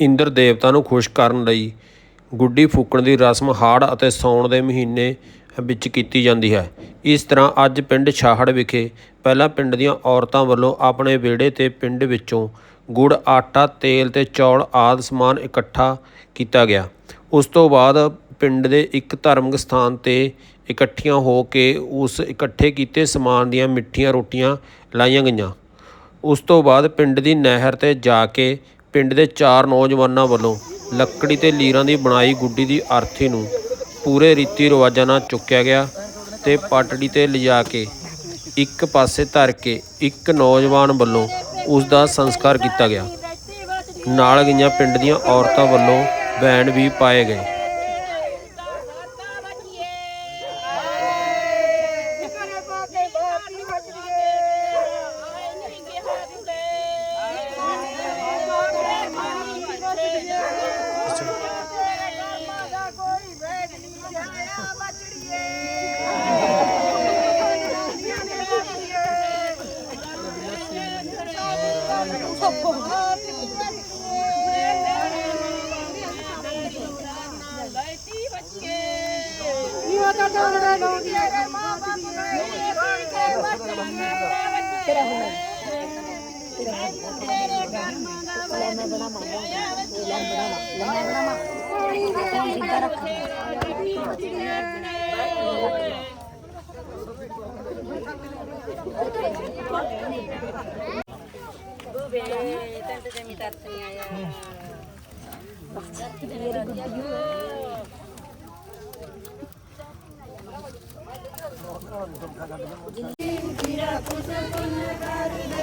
ਇੰਦਰ ਦੇਵਤਾ ਨੂੰ ਖੁਸ਼ ਕਰਨ ਲਈ ਗੁੱਡੀ ਫੂਕਣ ਦੀ ਰਸਮ ਹਾੜ ਅਤੇ ਸਾਉਣ ਦੇ ਮਹੀਨੇ ਵਿੱਚ ਕੀਤੀ ਜਾਂਦੀ ਹੈ। ਇਸ ਤਰ੍ਹਾਂ ਅੱਜ ਪਿੰਡ ਛਾਹੜ ਵਿਖੇ ਪਹਿਲਾਂ ਪਿੰਡ ਦੀਆਂ ਔਰਤਾਂ ਵੱਲੋਂ ਆਪਣੇ ਵਿਹੜੇ ਤੇ ਪਿੰਡ ਵਿੱਚੋਂ ਗੁੜ, ਆਟਾ, ਤੇਲ ਤੇ ਚੌਲ ਆਦਿ ਸਮਾਨ ਇਕੱਠਾ ਕੀਤਾ ਗਿਆ। ਉਸ ਤੋਂ ਬਾਅਦ ਪਿੰਡ ਦੇ ਇੱਕ ਧਾਰਮਿਕ ਸਥਾਨ ਤੇ ਇਕੱਠੀਆਂ ਹੋ ਕੇ ਉਸ ਇਕੱਠੇ ਕੀਤੇ ਸਮਾਨ ਦੀਆਂ ਮਿੱਠੀਆਂ ਰੋਟੀਆਂ ਲਾਈਆਂ ਗਈਆਂ। ਉਸ ਤੋਂ ਬਾਅਦ ਪਿੰਡ ਦੀ ਨਹਿਰ ਤੇ ਜਾ ਕੇ ਪਿੰਡ ਦੇ ਚਾਰ ਨੌਜਵਾਨਾਂ ਵੱਲੋਂ ਲੱਕੜੀ ਤੇ ਲੀਰਾਂ ਦੀ ਬਣਾਈ ਗੁੱਡੀ ਦੀ ਅਰਥੀ ਨੂੰ ਪੂਰੇ ਰੀਤੀ ਰਿਵਾਜਾਂ ਨਾਲ ਚੁੱਕਿਆ ਗਿਆ ਤੇ ਪਟੜੀ ਤੇ ਲਿਜਾ ਕੇ ਇੱਕ ਪਾਸੇ ਧਰ ਕੇ ਇੱਕ ਨੌਜਵਾਨ ਵੱਲੋਂ ਉਸ ਦਾ ਸੰਸਕਾਰ ਕੀਤਾ ਗਿਆ। ਨਾਲ ਗਈਆਂ ਪਿੰਡ ਦੀਆਂ ਔਰਤਾਂ ਵੱਲੋਂ ਬੈਂਡ ਵੀ ਪਾਏ ਗਏ। ਲੰਮਾ ਬਣਾਵਾ ਕੋਈ ਜਿੰਦਾ ਰੱਖ Jindira tidak kunna karuna